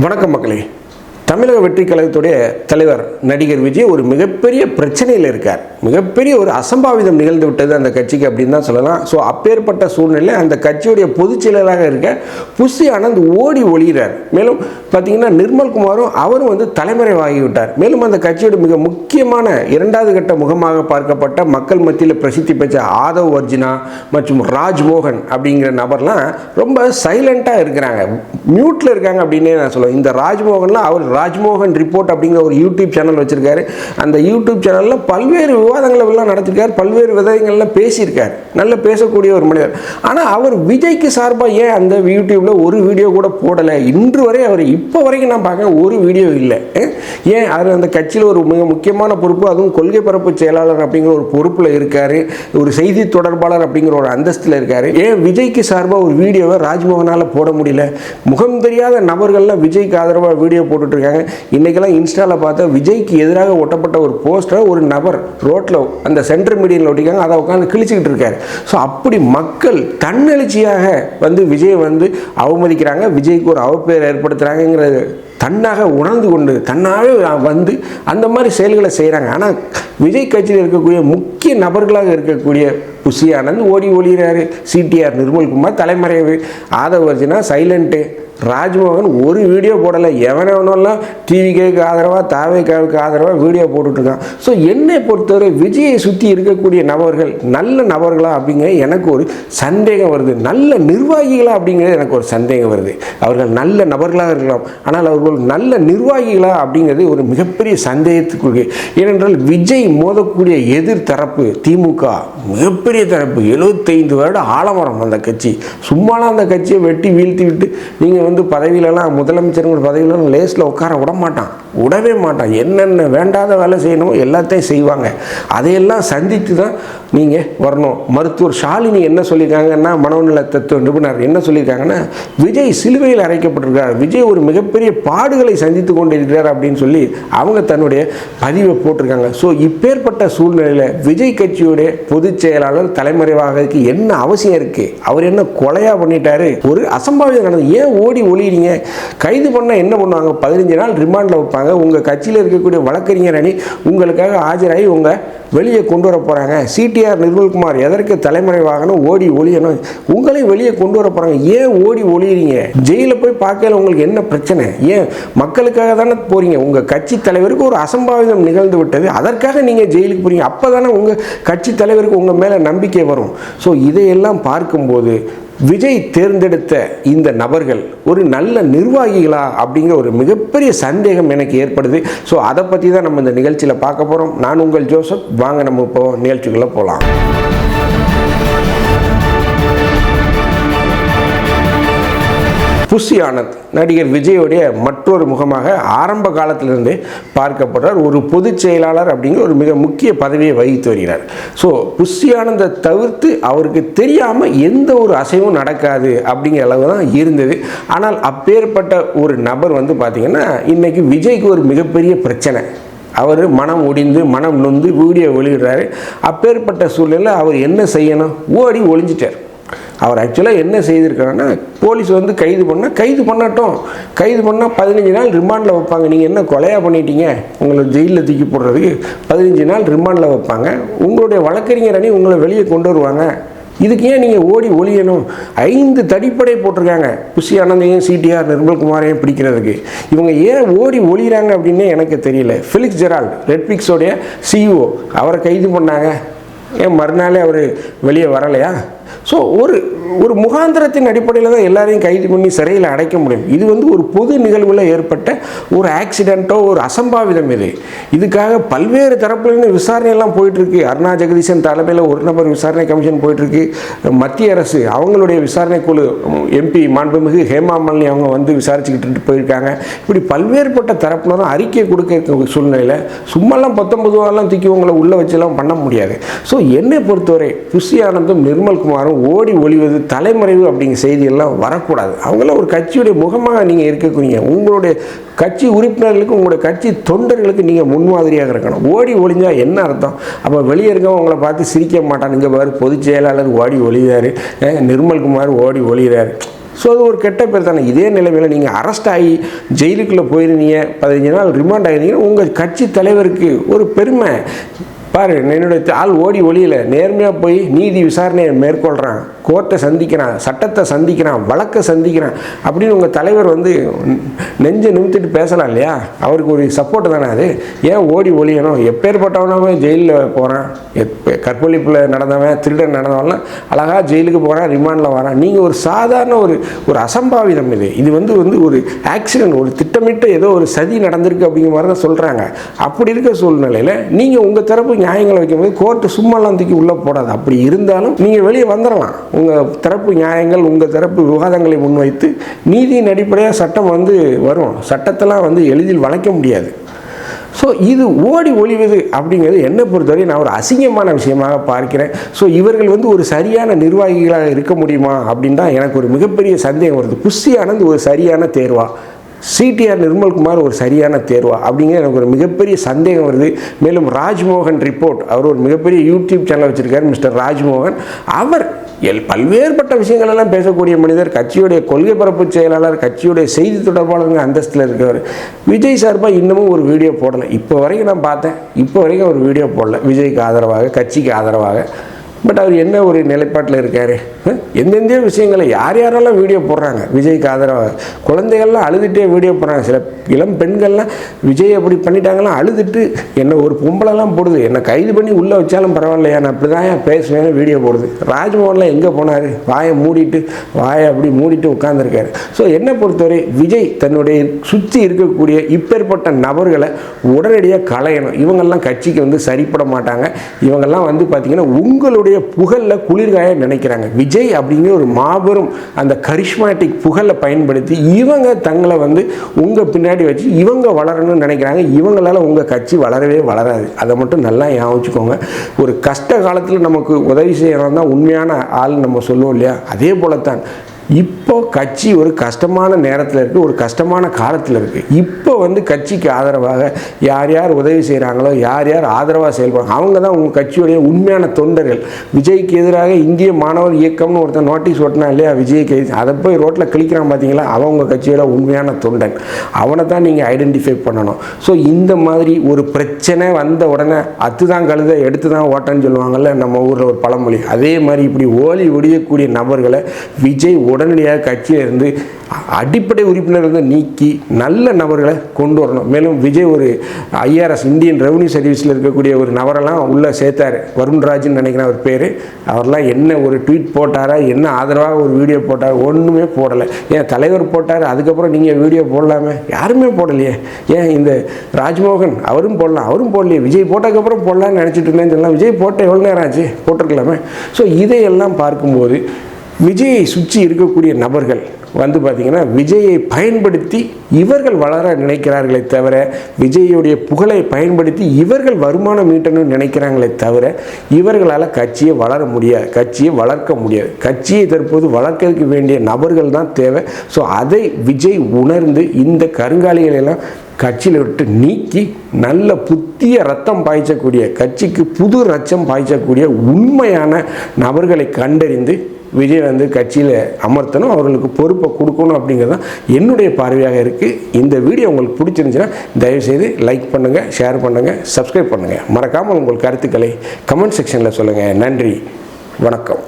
வணக்கம் மக்களே. தமிழக வெற்றி கழகத்துடைய தலைவர் நடிகர் விஜய் ஒரு மிகப்பெரிய பிரச்சனையில் இருக்கார். மிகப்பெரிய ஒரு அசம்பாவிதம் நிகழ்ந்து விட்டது அந்த கட்சிக்கு அப்படின்னு தான் சொல்லலாம். ஸோ அப்பேற்பட்ட சூழ்நிலை அந்த கட்சியுடைய பொதுச் செயலராக இருக்க புஷி ஆனந்த் ஓடி ஒளிகிறார் மேலும் பார்த்தீங்கன்னா நிர்மல்குமாரும் அவரும் வந்து தலைமறைவாகிவிட்டார். மேலும் அந்த கட்சியோட மிக முக்கியமான இரண்டாவது கட்ட முகமாக பார்க்கப்பட்ட மக்கள் மத்தியில் பிரசித்தி பெற்ற ஆதவ் அர்ஜுனா மற்றும் ராஜ்மோகன் அப்படிங்கிற நபர்லாம் ரொம்ப சைலண்ட்டாக இருக்கிறாங்க. மியூட்டில் இருக்காங்க அப்படின்னே நான் சொல்லுவேன். இந்த ராஜ்மோகன்லாம் அவர் ராஜ்மோகன் ரிப்போர்ட் அப்படிங்கிற ஒரு யூடியூப் சேனல் வச்சுருக்காரு. அந்த யூடியூப் சேனலில் பல்வேறு விவாதங்களை எல்லாம் நடத்திருக்கார். பல்வேறு விதங்கள்லாம் பேசியிருக்கார். நல்ல பேசக்கூடிய ஒரு மனிதர். ஆனால் அவர் விஜய்க்கு சார்பாக ஏன் அந்த யூடியூப்பில் ஒரு வீடியோ கூட போடலை? இன்று வரை அவர் இப்போ வரைக்கும் நான் பார்க்க ஒரு வீடியோ இல்லை. ஏன்? ஏன்? அவர் அந்த கட்சியில் ஒரு மிக முக்கியமான பொறுப்பு அதுவும் கொள்கை பரப்பு செயலாளர் அப்படிங்கிற ஒரு பொறுப்பில் இருக்கார். ஒரு செய்தி தொடர்பாளர் அப்படிங்கிற ஒரு அந்தஸ்தில் இருக்கார். ஏன் விஜய்க்கு சார்பாக ஒரு வீடியோவை ராஜ்மோகனால் போட முடியல? முகம் தெரியாத நபர்கள்லாம் விஜய்க்கு ஆதரவாக வீடியோ போட்டுட்டு இருக்காங்க இன்னைக்கெல்லாம் இன்ஸ்டாவில் பார்த்தா விஜய்க்கு எதிராக ஒட்டப்பட்ட ஒரு போஸ்டரை ஒரு நபர் ரோட்டில் அந்த சென்ட்ரல் மீடியனில் ஒட்டிக்காங்க அதை உட்காந்து கிழிச்சிக்கிட்டு இருக்காரு. ஸோ அப்படி மக்கள் தன்னெழுச்சியாக வந்து விஜய் வந்து அவமதிக்கிறாங்க. விஜய்க்கு ஒரு அவப்பெயர் ஏற்படுத்துகிறாங்கங்கிறது தன்னாக உணர்ந்து கொண்டு தன்னாகவே வந்து அந்த மாதிரி செயல்களை செய்கிறாங்க ஆனால் விஜய் கட்சியில் இருக்கக்கூடிய முக்கிய நபர்களாக இருக்கக்கூடிய புஷி ஆனந்த் ஓடி ஒளிகிறாரு சிடிஆர் நிர்மல்குமார் தலைமறைவு. ஆதவர்ஜினா சைலண்ட்டு ராஜ்மோகன் ஒரு வீடியோ போடலை. எவனவனெல்லாம் டிவிகேக்கு ஆதரவாக தாவேக்காவுக்கு ஆதரவாக வீடியோ போட்டுட்ருக்கான். ஸோ என்னை பொறுத்தவரை விஜயை சுற்றி இருக்கக்கூடிய நபர்கள் நல்ல நபர்களா அப்படிங்கிற எனக்கு ஒரு சந்தேகம் வருது. நல்ல நிர்வாகிகளா அப்படிங்கிறது எனக்கு ஒரு சந்தேகம் வருது. அவர்கள் நல்ல நபர்களாக இருக்கலாம். ஆனால் அவர்கள் நல்ல நிர்வாகிகளா அப்படிங்கிறது ஒரு மிகப்பெரிய சந்தேகத்துக்குரிய ஏனென்றால் விஜய் மோதக்கூடிய எதிர் தரப்பு திமுக மிகப்பெரிய தரப்பு. எழுபத்தைந்து வருட ஆலமரம் அந்த கட்சி. சும்மாலாம் அந்த கட்சியை வெட்டி வீழ்த்தி விட்டு நீங்கள் வந்து பதவியிலலாம் முதலமைச்சருங்கிற பதவியிலலாம் லேஸில் உட்கார விட மாட்டான். விடவே மாட்டான். என்னென்ன வேண்டாத வேலை செய்யணுமோ எல்லாத்தையும் செய்வாங்க. அதையெல்லாம் சந்தித்து தான் நீங்கள் வரணும். மருத்துவர் ஷாலினி என்ன சொல்லியிருக்காங்கன்னா மனோநல தத்துவ நிபுணர் என்ன சொல்லியிருக்காங்கன்னா விஜய் சிலுவையில் அரைக்கப்பட்டிருக்கிறார். விஜய் ஒரு மிகப்பெரிய பாடுகளை சந்தித்து கொண்டிருக்கிறார் அப்படின்னு சொல்லி அவங்க தன்னுடைய பதிவை போட்டிருக்காங்க. ஸோ இப்பேற்பட்ட சூழ்நிலையில் விஜய் கட்சியுடைய பொதுச் செயலாளர் தலைமறைவாகிறதுக்கு என்ன அவசியம் இருக்குது அவர் என்ன கொலையாக பண்ணிட்டாரு? ஒரு அசம்பாவிதம் நடந்தது. ஏன் ஓடி ஒளிறீங்க கைது பண்ணால் என்ன பண்ணுவாங்க? பதினஞ்சு நாள் ரிமாண்டில் வைப்பாங்க. உங்கள் கட்சியில் இருக்கக்கூடிய வழக்கறிஞர் அணி உங்களுக்காக ஆஜராகி உங்கள் வெளியே கொண்டு வர போகிறாங்க சிடிஆர் நிர்மல்குமார் எதற்கு தலைமறைவாகணும் ஓடி ஒளியணும்? உங்களையும் வெளியே கொண்டு வர போகிறாங்க ஏன் ஓடி ஒழியிறீங்க ஜெயிலில் போய் பார்க்கல உங்களுக்கு என்ன பிரச்சனை? ஏன் மக்களுக்காக தானே போகிறீங்க உங்கள் கட்சி தலைவருக்கு ஒரு அசம்பாவிதம் நிகழ்ந்து விட்டது. அதற்காக நீங்கள் ஜெயிலுக்கு போகிறீங்க அப்போ தானே உங்கள் கட்சி தலைவருக்கு உங்கள் மேலே நம்பிக்கை வரும். ஸோ இதையெல்லாம் பார்க்கும்போது விஜய் தேர்ந்தெடுத்த இந்த நபர்கள் ஒரு நல்ல நிர்வாகிகளா அப்படிங்கிற ஒரு மிகப்பெரிய சந்தேகம் எனக்கு ஏற்படுது. ஸோ அதை பற்றி தான் நம்ம இந்த நிகழ்ச்சியில் பார்க்க போகிறோம் நான் உங்கள் ஜோசப். வாங்க நம்ம இப்போ நிகழ்ச்சிக்குள்ளே போகலாம் புஷி ஆனந்த் நடிகர் விஜயோடைய மற்றொரு முகமாக ஆரம்ப காலத்திலிருந்தே பார்க்கப்படுறார். ஒரு பொதுச் செயலாளர் அப்படிங்கிற ஒரு மிக முக்கிய பதவியை வகித்து வருகிறார். ஸோ புஷி ஆனந்தை தவிர்த்து அவருக்கு தெரியாமல் எந்த ஒரு அசைவும் நடக்காது அப்படிங்கிற அளவு தான் இருந்தது. ஆனால் அப்பேற்பட்ட ஒரு நபர் வந்து பார்த்திங்கன்னா இன்றைக்கி விஜய்க்கு ஒரு மிகப்பெரிய பிரச்சனை. அவர் மனம் ஒடிந்து மனம் நொந்து வீடியோ வெளியிடுறாரு. அப்பேற்பட்ட சூழ்நிலை அவர் என்ன செய்யணும்? ஓடி ஒளிஞ்சிட்டார். அவர் ஆக்சுவலாக என்ன செய்திருக்காருன்னா போலீஸ் வந்து கைது பண்ணால் கைது பண்ணட்டும். கைது பண்ணால் பதினஞ்சு நாள் ரிமாண்டில் வைப்பாங்க. நீங்கள் என்ன கொலையாக பண்ணிட்டீங்க? உங்களை ஜெயிலில் தூக்கி போடுறதுக்கு பதினஞ்சு நாள் ரிமாண்டில் வைப்பாங்க. உங்களுடைய வழக்கறிஞர் அணி உங்களை வெளியே கொண்டு வருவாங்க. இதுக்கு ஏன் நீங்கள் ஓடி ஒளியணும்? ஐந்து தடிப்படை போட்டிருக்காங்க. புஷி ஆனந்தையும் சிடிஆர் நிர்மல்குமாரையும் பிடிக்கிறதுக்கு. இவங்க ஏன் ஓடி ஒழிகிறாங்க அப்படின்னே எனக்கு தெரியல. ஃபிலிக்ஸ் ஜெரால்ட் ரெட்பிக்ஸோடைய சிஇஓ அவரை கைது பண்ணாங்க. ஏன் மறுநாளே அவர் வெளியே வரலையா? ஸோ ஒரு ஒரு முகாந்திரத்தின் அடிப்படையில் தான் எல்லாரையும் கைது பண்ணி சிறையில் அடைக்க முடியும். இது வந்து ஒரு பொது நிகழ்வில் ஏற்பட்ட ஒரு ஆக்சிடெண்ட்டோ ஒரு அசம்பாவிதம் இது. இதுக்காக பல்வேறு தரப்புலேருந்து விசாரணையெல்லாம் போயிட்டுருக்கு. அருணா ஜெகதீசன் தலைமையில் ஒரு நபர் விசாரணை கமிஷன் போயிட்டுருக்கு. மத்திய அரசு அவங்களுடைய விசாரணை குழு எம்பி மாண்புமிகு ஹேமா மாலினி அவங்க வந்து விசாரிச்சுக்கிட்டு போயிருக்காங்க. இப்படி பல்வேறுபட்ட தரப்பினரும் அறிக்கை கொடுக்க சூழ்நிலையில் சும்மாலாம் பத்தொம்பது ரூபாலாம் தூக்கி உங்களை உள்ளே வச்செல்லாம் பண்ண முடியாது. ஸோ என்னை பொறுத்தவரை புஷி ஆனந்தும் மாறும் ஓடி ஒளிவது தலைமறைவு அப்படிங்கிற செய்தியெல்லாம் வரக்கூடாது. அவங்களாம் ஒரு கட்சியுடைய முகமாக நீங்கள் இருக்கக்கூடிய உங்களுடைய கட்சி உறுப்பினர்களுக்கு உங்களுடைய கட்சி தொண்டர்களுக்கு நீங்கள் முன்மாதிரியாக இருக்கணும். ஓடி ஒழிஞ்சால் என்ன அர்த்தம்? அப்போ வெளியே இருக்கவங்க உங்களை பார்த்து சிரிக்க மாட்டான். இங்கே பாரு பொதுச் செயலாளர் ஓடி ஒளிகிறாரு. நிர்மல்குமார் ஓடி ஒளிகிறாரு. ஸோ அது ஒரு கெட்ட பேர் தானே. இதே நிலைமையில் நீங்கள் அரெஸ்ட் ஆகி ஜெயிலுக்குள்ளே போயிருந்தீங்க. பதினஞ்சு நாள் ரிமாண்ட் ஆகிருந்தீங்கன்னா உங்கள் கட்சி தலைவருக்கு ஒரு பெருமை. பாரு என்னுடைய ஆள் ஓடி ஒளியில். நேர்மையாக போய் நீதி விசாரணையை மேற்கொள்கிறான் கோர்ட்டை சந்திக்கிறான் சட்டத்தை சந்திக்கிறான் வழக்கை சந்திக்கிறான் அப்படின்னு உங்கள் தலைவர் வந்து நெஞ்சை நிமித்திட்டு பேசலாம் இல்லையா? அவருக்கு ஒரு சப்போர்ட் தானே அது? ஏன் ஓடி ஒழியணும் எப்பேற்பட்டவனவன் ஜெயிலில் போகிறான் எப்ப கற்பழிப்பில் நடந்தவன் திருடன் நடந்தவன்லாம் அழகாக ஜெயிலுக்கு போகிறான் ரிமாண்டில் வரான். நீங்கள் ஒரு சாதாரண ஒரு ஒரு அசம்பாவிதம் இது. இது வந்து வந்து ஒரு ஆக்சிடென்ட் ஒரு திட்டமிட்ட ஏதோ ஒரு சதி நடந்திருக்கு அப்படிங்கிற மாதிரி தான் சொல்கிறாங்க அப்படி இருக்க சூழ்நிலையில் நீங்கள் உங்கள் தரப்பு நியாயங்களை வைக்கும்போது கோர்ட்டு சும்மாலாம் தூக்கி உள்ளே போடாது. அப்படி இருந்தாலும் நீங்கள் வெளியே வந்துடலாம் உங்கள் தரப்பு நியாயங்கள் உங்கள் தரப்பு விவாதங்களை முன்வைத்து நீதியின் அடிப்படையாக சட்டம் வந்து வரும். சட்டத்தெல்லாம் வந்து எளிதில் வளைக்க முடியாது. ஸோ இது ஓடி ஒளிவது அப்படிங்கிறது என்னை பொறுத்தவரை நான் ஒரு அசிங்கமான விஷயமாக பார்க்கிறேன். ஸோ இவர்கள் வந்து ஒரு சரியான நிர்வாகிகளாக இருக்க முடியுமா அப்படின்னு தான் எனக்கு ஒரு மிகப்பெரிய சந்தேகம் வருது. புஷி ஆனந்த் ஒரு சரியான தேர்வா? சிடிஆர் நிர்மல்குமார் ஒரு சரியான தேர்வா? அப்படிங்கிற எனக்கு ஒரு மிகப்பெரிய சந்தேகம் வருது. மேலும் ராஜ்மோகன் ரிப்போர்ட் அவர் ஒரு மிகப்பெரிய யூடியூப் சேனல் வச்சுருக்கார் மிஸ்டர் ராஜ்மோகன். அவர் எல் பல்வேறுபட்ட விஷயங்கள் எல்லாம் பேசக்கூடிய மனிதர் கட்சியுடைய கொள்கை பரப்பு செயலாளர் கட்சியுடைய செய்தி தொடர்பாளருங்க அந்தஸ்தில் இருக்கிறவர் விஜய் சார்பாக இன்னமும் ஒரு வீடியோ போடலை. இப்போ வரைக்கும் நான் பார்த்தேன். இப்போ வரைக்கும் ஒரு வீடியோ போடல. விஜய்க்கு ஆதரவாக கட்சிக்கு ஆதரவாக. பட் அவர் என்ன ஒரு நிலைப்பாட்டில் இருக்கார்? எந்தெந்த விஷயங்களை யார் யாரெல்லாம் வீடியோ போடுறாங்க? விஜய்க்கு ஆதரவாக குழந்தைகள்லாம் அழுதுகிட்டே வீடியோ போடுறாங்க. சில இளம் பெண்கள்லாம் விஜய் அப்படி பண்ணிட்டாங்கலாம் அழுதுட்டு என்னை ஒரு பொம்பளைலாம் போடுது. என்னை கைது பண்ணி உள்ளே வச்சாலும் பரவாயில்லையா? நான் அப்படி தான் பேசுவேன்னு வீடியோ போடுது. ராஜ்மோகன்லாம் எங்கே போனார்? வாயை மூடிட்டு வாயை அப்படி மூடிட்டு உட்காந்துருக்காரு ஸோ என்னை பொறுத்தவரை விஜய் தன்னுடைய சுற்றி இருக்கக்கூடிய இப்பேற்பட்ட நபர்களை உடனடியாக களையணும். இவங்கெல்லாம் கட்சிக்கு வந்து சரிப்பட மாட்டாங்க. இவங்கெல்லாம் வந்து பார்த்திங்கன்னா உங்களுடைய புகழில் குளிர்காய நினைக்கிறாங்க. விஜய் அப்படிங்கிற ஒரு மாபெரும் அந்த கரிஷ்மாட்டிக் புகழை பயன்படுத்தி இவங்க தங்களை வந்து உங்கள் பின்னாடி வச்சு இவங்க வளரணும்னு நினைக்கிறாங்க. இவங்களால உங்கள் கட்சி வளரவே வளராது. அதை மட்டும் நல்லா ஞாபகம் ஒரு கஷ்ட காலத்தில் நமக்கு உதவி செய்கிறவன் தான் உண்மையான ஆள் நம்ம சொல்லுவோம் இல்லையா? அதே போலத்தான் இப்போ கட்சி ஒரு கஷ்டமான நேரத்தில் இருக்குது ஒரு கஷ்டமான காலத்தில் இருக்குது இப்போ வந்து கட்சிக்கு ஆதரவாக யார் யார் உதவி செய்கிறாங்களோ யார் யார் ஆதரவாக செயல்படுறாங்க அவங்க தான் உங்கள் கட்சியுடைய உண்மையான தொண்டர்கள். விஜய்க்கு எதிராக இந்திய மாணவர் இயக்கம்னு ஒருத்தன் நோட்டீஸ் ஓட்டினா இல்லையா விஜய்க்கு? அதை போய் ரோட்டில் கிளிக்கிறான் பார்த்தீங்களா அவன் உங்கள் கட்சியோட உண்மையான தொண்டன். அவனை தான் நீங்கள் ஐடென்டிஃபை பண்ணணும். ஸோ இந்த மாதிரி ஒரு பிரச்சனை வந்த உடனே அத்து தான் கழுத எடுத்து தான் ஓட்டன்னு சொல்லுவாங்கள்ல நம்ம ஊரில் ஒரு பழமொழி. அதே மாதிரி இப்படி ஓலி ஒடியக்கூடிய நபர்களை விஜய் உடனடியாக கட்சியிலிருந்து அடிப்படை உறுப்பினர்களை நீக்கி நல்ல நபர்களை கொண்டு வரணும். மேலும் விஜய் ஒரு ஐஆர்எஸ் இந்தியன் ரெவன்யூ சர்வீஸில் இருக்கக்கூடிய ஒரு நபரெல்லாம் உள்ளே சேர்த்தார். வருண்ராஜ்னு நினைக்கிறேன் அவர் பேர். அவர்லாம் என்ன ஒரு ட்வீட் போட்டாரா என்ன ஆதரவாக ஒரு வீடியோ போட்டார் ஒன்றுமே போடலை. ஏன் தலைவர் போட்டார் அதுக்கப்புறம் நீங்கள் வீடியோ போடலாமே? யாருமே போடலையே. ஏன் இந்த ராஜ்மோகன் அவரும் போடலாம் அவரும் போடலையே. விஜய் போட்டதுக்கப்புறம் போடலான்னு நினச்சிட்டு இருந்தேன்னு சொல்லலாம் விஜய் போட்ட எவ்வளோ நேரம் ஆச்சு? போட்டிருக்கலாமே. ஸோ இதையெல்லாம் பார்க்கும்போது விஜயை சுற்றி இருக்கக்கூடிய நபர்கள் வந்து பார்த்திங்கன்னா விஜயை பயன்படுத்தி இவர்கள் வளர நினைக்கிறார்களே தவிர விஜயுடைய புகழை பயன்படுத்தி இவர்கள் வருமானம் ஈட்டணும்னு நினைக்கிறாங்களே தவிர இவர்களால் கட்சியை வளர முடியாது கட்சியை வளர்க்க முடியாது. கட்சியை தற்போது வளர்க்கறதுக்கு வேண்டிய நபர்கள் தான் தேவை. ஸோ அதை விஜய் உணர்ந்து இந்த கருங்காலிகளை எல்லாம் கட்சியில் விட்டு நீக்கி நல்ல புத்திய ரத்தம் பாய்ச்சக்கூடிய கட்சிக்கு புது ரத்தம் பாய்ச்சக்கூடிய உண்மையான நபர்களை கண்டறிந்து விஜய் வந்து கட்சியில் அமர்த்தணும் அவர்களுக்கு பொறுப்பை கொடுக்கணும் அப்படிங்கிறது தான் என்னுடைய பார்வையாக இருக்குது இந்த வீடியோ உங்களுக்கு பிடிச்சிருந்துச்சுன்னா தயவுசெய்து லைக் பண்ணுங்கள் ஷேர் பண்ணுங்கள் சப்ஸ்கிரைப் பண்ணுங்கள் மறக்காமல் உங்கள் கருத்துக்களை கமெண்ட் செக்ஷனில் சொல்லுங்கள் நன்றி வணக்கம்.